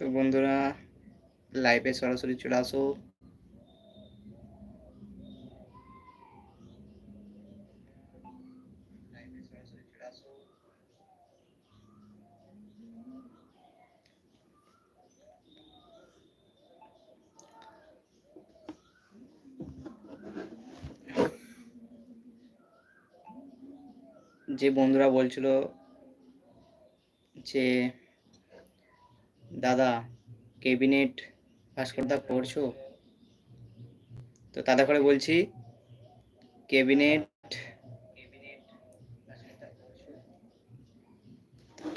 তো বন্ধুরা লাইভে সরাসরি চলে আসো। যে বন্ধুরা বলছিল যে দাদা, ক্যাবিনেট ভাস্করদা করছ তো তাদের করে বলছি, ক্যাবিনেট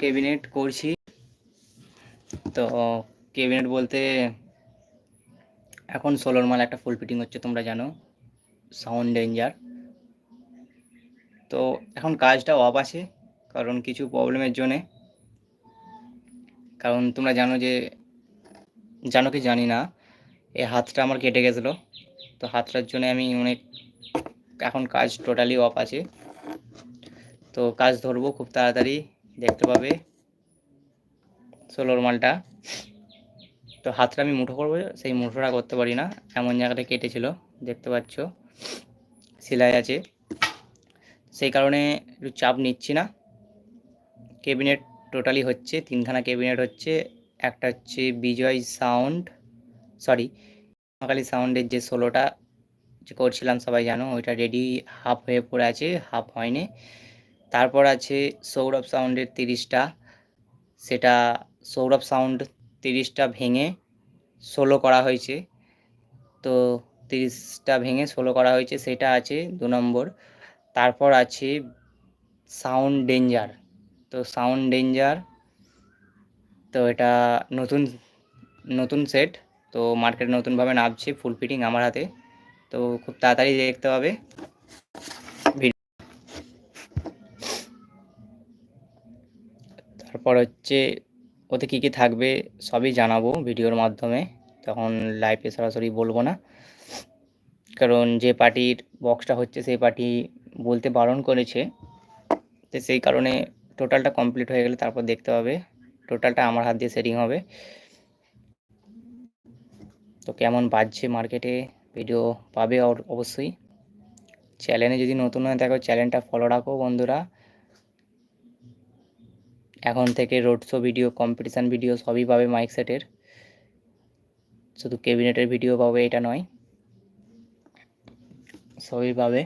ক্যাবিনেট করছি। তো ক্যাবিনেট বলতে এখন ষোলোর মাল একটা ফুল ফিটিং হচ্ছে, তোমরা জানো, সাউন্ড ডেঞ্জার। তো এখন কাজটা অফ আছে, কারণ কিছু প্রবলেমের জন্যে। কারণ তোমরা জানো যে, জানো কি জানি না এই হাতটা আমার কেটে গেছিল। তো হাতটার জন্য আমি অনেক, এখন কাজ টোটালি অফ আছে। তো কাজ ধরবো খুব তাড়াতাড়ি, দেখতে পাবে ষোলোর মালটা। তো হাতটা আমি মুঠো করব, সেই মুঠোটা করতে পারি না, এমন জায়গাটা কেটেছিল, দেখতে পাচ্ছ, সেলাই আছে। সেই কারণে একটু চাপ নিচ্ছি না। ক্যাবিনেট টোটালি হচ্ছে, তিনখানা ক্যাবিনেট হচ্ছে, একটা হচ্ছে বিজয় সাউন্ড, সরি, মহাকালী সাউন্ডের যে ষোলোটা যে করছিলাম সবাই জানো, ওইটা রেডি হাফ হয়ে পড়ে আছে হাফ হয়নি। তারপর আছে সৌরভ সাউন্ডের তিরিশটা, সেটা সৌরভ সাউন্ড তিরিশটা ভেঙে ষোলো করা হয়েছে। তো তিরিশটা ভেঙে ষোলো করা হয়েছে, সেটা আছে দু নম্বর। তারপর আছে সাউন্ড ডেঞ্জার। তো সাউন্ড ডেঞ্জার। তো এটা নতুন নতুন সেট। তো মার্কেটে নতুনভাবে নামছে, ফুল ফিটিং আমার হাতে। তো খুব তাড়াতাড়ি দেখতে পাবে তারপর হচ্ছে ওতে কী কী থাকবে সবই জানাব ভিডিওর মাধ্যমে। তখন লাইভে সরাসরি বলব না। কারণ যে পার্টির বক্সটা হচ্ছে সেই পার্টি বলতে বারণ করেছে। তো সেই কারণে টোটালটা কমপ্লিট হয়ে গেলে তারপর দেখতে হবে। টোটালটা আমার হাত দিয়ে সেটিং হবে। তো কেমন বাজছে মার্কেটে ভিডিও পাবে অবশ্যই। চ্যানেলে যদি নতুন হয়ে থাকো চ্যানেলটা ফলো রাখো বন্ধুরা। এখন থেকে road show video competition video সবই পাবে মাইক সেটের শুধু ক্যাবিনেটের ভিডিও পাবে, এটা নয়। সবই পাবে।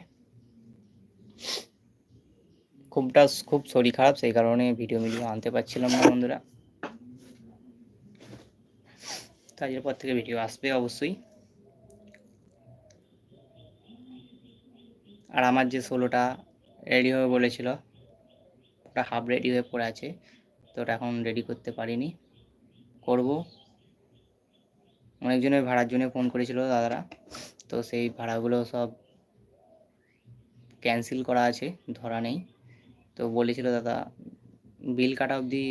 খুবটা খুব শরীর খারাপ, সেই কারণে ভিডিও মিডিও আনতে পারছিলাম না বন্ধুরা। কাজের পর থেকে ভিডিও আসবে অবশ্যই। আর আমার যে ষোলোটা রেডি হবে বলেছিল, ওটা হাফ রেডি হয়ে পড়ে আছে, তো ওটা এখন রেডি করতে পারিনি। করব। অনেকজনের ভাড়ার জন্য ফোন করেছিল দাদারা, তো সেই ভাড়াগুলো সব ক্যান্সেল করা আছে, ধরা নেই। তো বলেছিল দাদা বিল কাটা অবধি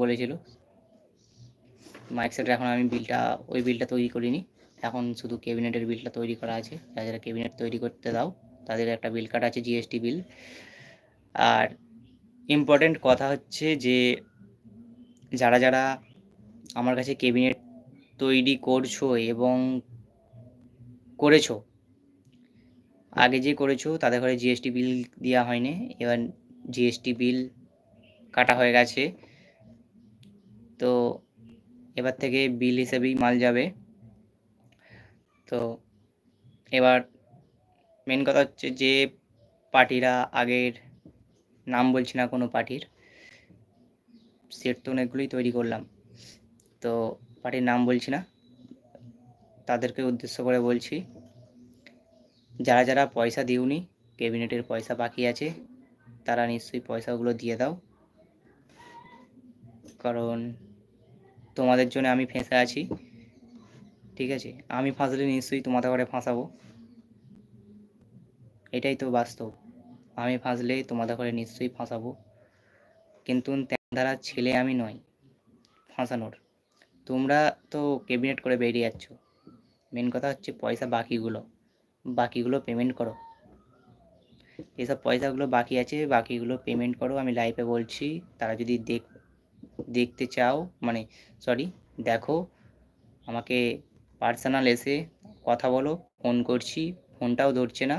বলেছিল। মাইক সেটের এখন আমি বিলটা ওই বিলটা তৈরি করিনি। এখন শুধু ক্যাবিনেটের বিলটা তৈরি করা আছে। যারা যারা ক্যাবিনেট তৈরি করতে দাও, তাদের একটা বিল কাটা আছে জিএসটি বিল আর ইম্পর্টেন্ট কথা হচ্ছে যে, যারা যারা আমার কাছে ক্যাবিনেট তৈরি করছ এবং করেছ আগে যে করেছ তাদের ঘরে জিএসটি বিল দেওয়া হয়নি। এবার জিএসটি বিল কাটা হয়ে গেছে। তো এবার থেকে বিল হিসেবেই মাল যাবে। তো এবার মেন কথা হচ্ছে যে, পার্টিরা আগের নাম বলছি না কোনো পার্টির সেট তো অনেকগুলোই তৈরি করলাম। তো পার্টির নাম বলছি না, তাদেরকে উদ্দেশ্য করে বলছি। যারা যারা পয়সা দিওনি, ক্যাবিনেটের পয়সা বাকি আছে, তারা নিশ্চয়ই পয়সাগুলো দিয়ে দাও। কারণ তোমাদের জন্য আমি ফেঁসে আছি, ঠিক আছে? আমি ফাঁসলে নিশ্চয়ই তোমাদের ঘরে ফাঁসাবো। এটাই তো বাস্তব। আমি ফাঁসলে তোমাদের ঘরে নিশ্চয়ই ফাঁসাবো। কিন্তু ধারা ছেলে আমি নয় ফাঁসানোর। তোমরা তো ক্যাবিনেট করে বেরিয়ে যাচ্ছ। মেন কথা হচ্ছে পয়সা বাকিগুলো। বাকিগুলো পেমেন্ট করো। এসব পয়সাগুলো বাকি আছে, বাকিগুলো পেমেন্ট করো। আমি লাইভে বলছি, তারা যদি দেখ, দেখতে চাও মানে সরি দেখো, আমাকে পার্সোনাল এসে কথা বলো ফোন করছি ফোনটাও ধরছে না।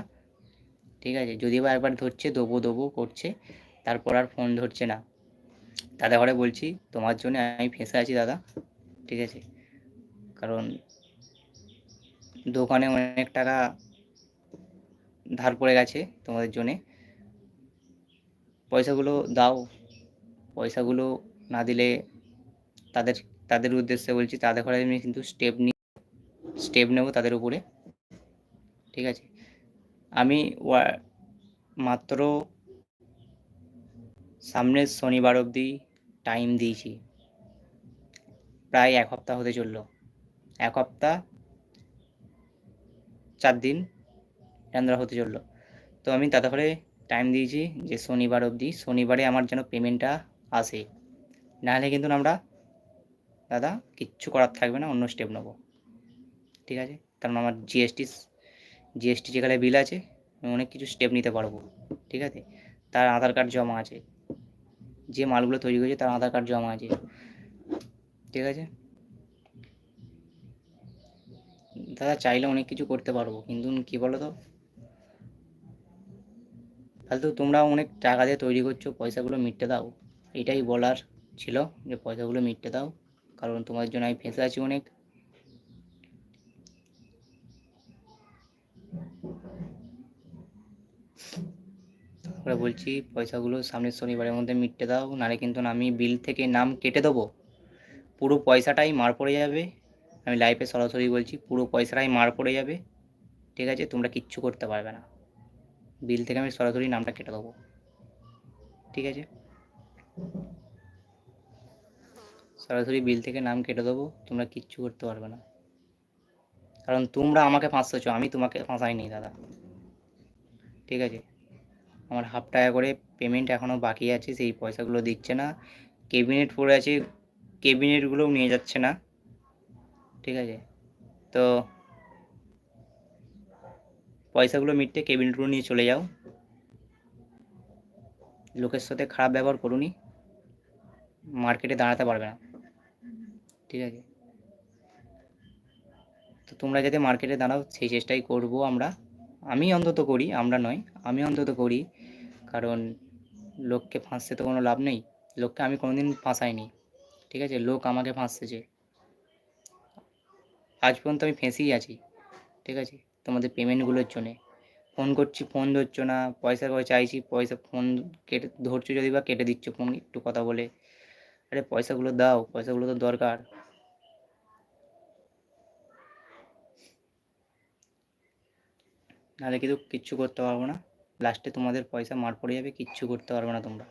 ঠিক আছে যদিও বা একবার ধরছে, দেবো দেবো করছে, তারপর আর ফোন ধরছে না। দাদা ঘরে বলছি, তোমার জন্য আমি ফেঁসে আছি, দাদা। ঠিক আছে, কারণ দোকানে অনেক টাকা ধার পড়ে গেছে তোমাদের জন্যে। পয়সাগুলো দাও। পয়সাগুলো না দিলে তাদের তাদের উদ্দেশ্যে বলছি, তাদের ঘরে আমি কিন্তু স্টেপ নি স্টেপ নেব তাদের উপরে। ঠিক আছে? আমি মাত্র সামনের শনিবার অবধি টাইম দিয়েছি। প্রায় এক সপ্তাহ হতে চলল। এক সপ্তাহ চার দিন এরম হতে চলল। তো আমি তাতে করে টাইম দিয়েছি যে শনিবার অবধি। শনিবারে আমার যেন পেমেন্টটা আসে। নাহলে কিন্তু আমরা, দাদা, কিচ্ছু করার থাকবে না, অন্য স্টেপ নেব। ঠিক আছে? কারণ আমার জিএসটি জিএসটি যেখানে বিল আছে, আমি অনেক কিছু স্টেপ নিতে পারব। ঠিক আছে? তার আধার কার্ড জমা আছে। যে মালগুলো তৈরি করেছে, তার আধার কার্ড জমা আছে। ঠিক আছে? দাদা, চাইলে অনেক কিছু করতে পারব। কিন্তু কী বলো তো ফালতু তোমরা অনেক টাকা দিয়ে তৈরি করছ, পয়সাগুলো মিটতে দাও। এটাই বলার ছিল যে পয়সাগুলো মিটতে দাও, কারণ তোমার জন্য আমি ফেঁসে আছি অনেক। বলছি, পয়সাগুলো সামনের শনিবারের মধ্যে মিটতে দাও, নাহলে কিন্তু আমি বিল থেকে নাম কেটে দেবো। পুরো পয়সাটাই মার পড়ে যাবে। আমি লাইফে সরাসরি বলছি, পুরো পয়সাটাই মার পড়ে যাবে। ঠিক আছে, তোমরা কিচ্ছু করতে পারবে না। বিল থেকে আমি সরাসরি নামটা কেটে দেবো। ঠিক আছে? সরাসরি বিল থেকে নাম কেটে দেবো, তোমরা কিচ্ছু করতে পারবে না। কারণ তোমরা আমাকে ফাঁসতেছো, আমি তোমাকে ফাঁসাইনি, দাদা। ঠিক আছে? আমার হাফ টাকা করে পেমেন্ট এখনও বাকি আছে, সেই পয়সাগুলো দিচ্ছে না। কেবিনেট পড়ে আছে কেবিনেটগুলোও নিয়ে যাচ্ছে না। ঠিক আছে? তো পয়সাগুলো মিটতে কেবিনেটগুলো নিয়ে চলে যাও। লোকের সাথে খারাপ ব্যবহার করুনি। মার্কেটে দাঁড়াতে পারবে না। ঠিক আছে? তো তোমরা যাতে মার্কেটে দাঁড়াও, সেই চেষ্টাই করব আমরা। আমি অন্তত করি, আমরা নয়, আমি অন্তত করি। কারণ লোককে ফাঁসতে তো কোনো লাভ নেই। লোককে আমি কোনোদিন ফাঁসাইনি। ঠিক আছে? লোক আমাকে ফাঁসতেছে। আজ পর্যন্ত আমি ফেঁসেই আছি। ঠিক আছে? তোমাদের পেমেন্টগুলোর জন্যে। ফোন করছি ফোন ধরছো না, পয়সা চাইছি, পয়সা ফোন কেটে, ধরছো যদি বা কেটে দিচ্ছ ফোন একটু কথা বলে। আরে পয়সাগুলো দাও, পয়সাগুলো তো দরকার। নাহলে কিন্তু কিচ্ছু করতে পারব না। লাস্টে তোমাদের পয়সা মার পড়ে যাবে, কিচ্ছু করতে পারবে না তোমরা।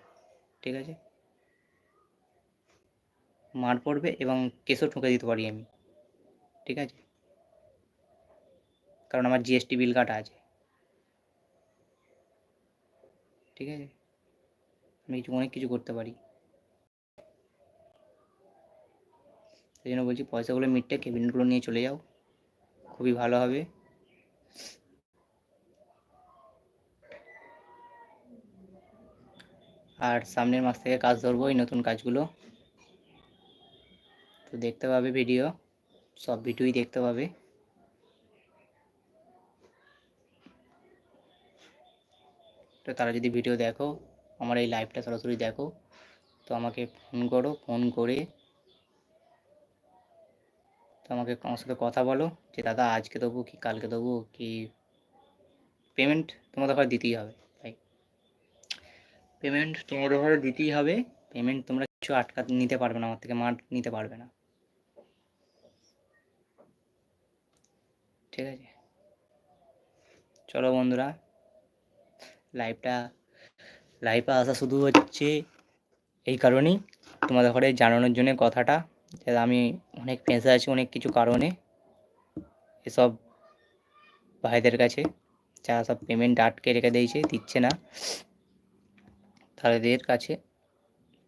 ঠিক আছে? মার পড়বে এবং কেসও ঠুকে দিতে পারি আমি। ঠিক আছে? কারণ আমার জিএসটি বিল কাটা আছে। ঠিক আছে? আমি কিছু, অনেক কিছু করতে পারি। সেই জন্য বলছি, পয়সাগুলো মিটতে কেবিনগুলো নিয়ে চলে যাও। খুবই ভালো হবে। আর সামনের মাস থেকে কাজ ধরবো এই নতুন কাজগুলো। তো দেখতে পাবে ভিডিও সব ভিডিওই দেখতে পাবে। তো তারা যদি ভিডিও দেখো, আমার এই লাইভটা সরাসরি দেখো, তো আমাকে ফোন করো ফোন করে তো আমাকে আমার সাথে কথা বলো যে, দাদা, আজকে দেবো কি, কালকে দেবো কি পেমেন্ট তোমাদের ঘরে দিতেই হবে তাই পেমেন্ট তোমাদের ঘরে দিতেই হবে পেমেন্ট তোমরা কিছু আটকা নিতে পারবে না, আমার থেকে মার নিতে পারবে না। ঠিক আছে? চলো বন্ধুরা লাইভটা লাইভে আসা শুধু হচ্ছে এই কারণেই। তোমাদের ঘরে জানানোর জন্য কথাটা আমি অনেক ফেঁসে আছি অনেক কিছু কারণে। এসব ভাইদের কাছে যারা সব পেমেন্ট আটকে রেখে দিয়েছে, দিচ্ছে না। তাদের কাছে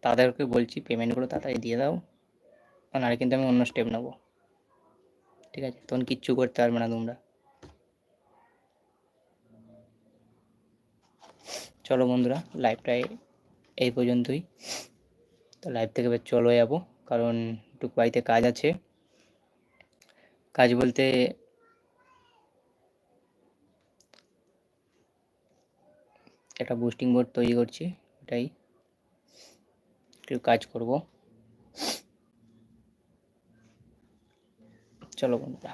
তাদেরকে বলছি পেমেন্টগুলো তাড়াতাড়ি দিয়ে দাও, নাহলে কিন্তু আমি অন্য স্টেপ নেব। ঠিক আছে? তখন কিচ্ছু করতে পারবে না তোমরা। চলো বন্ধুরা লাইভটাই এই পর্যন্তই। তো লাইভ থেকে এবার চলে যাব, কারণ একটু বাড়িতে কাজ আছে। কাজ বলতে একটা বুস্টিং বোর্ড তৈরি করছি এটাই একটু কাজ করব। চলো বন্ধুরা।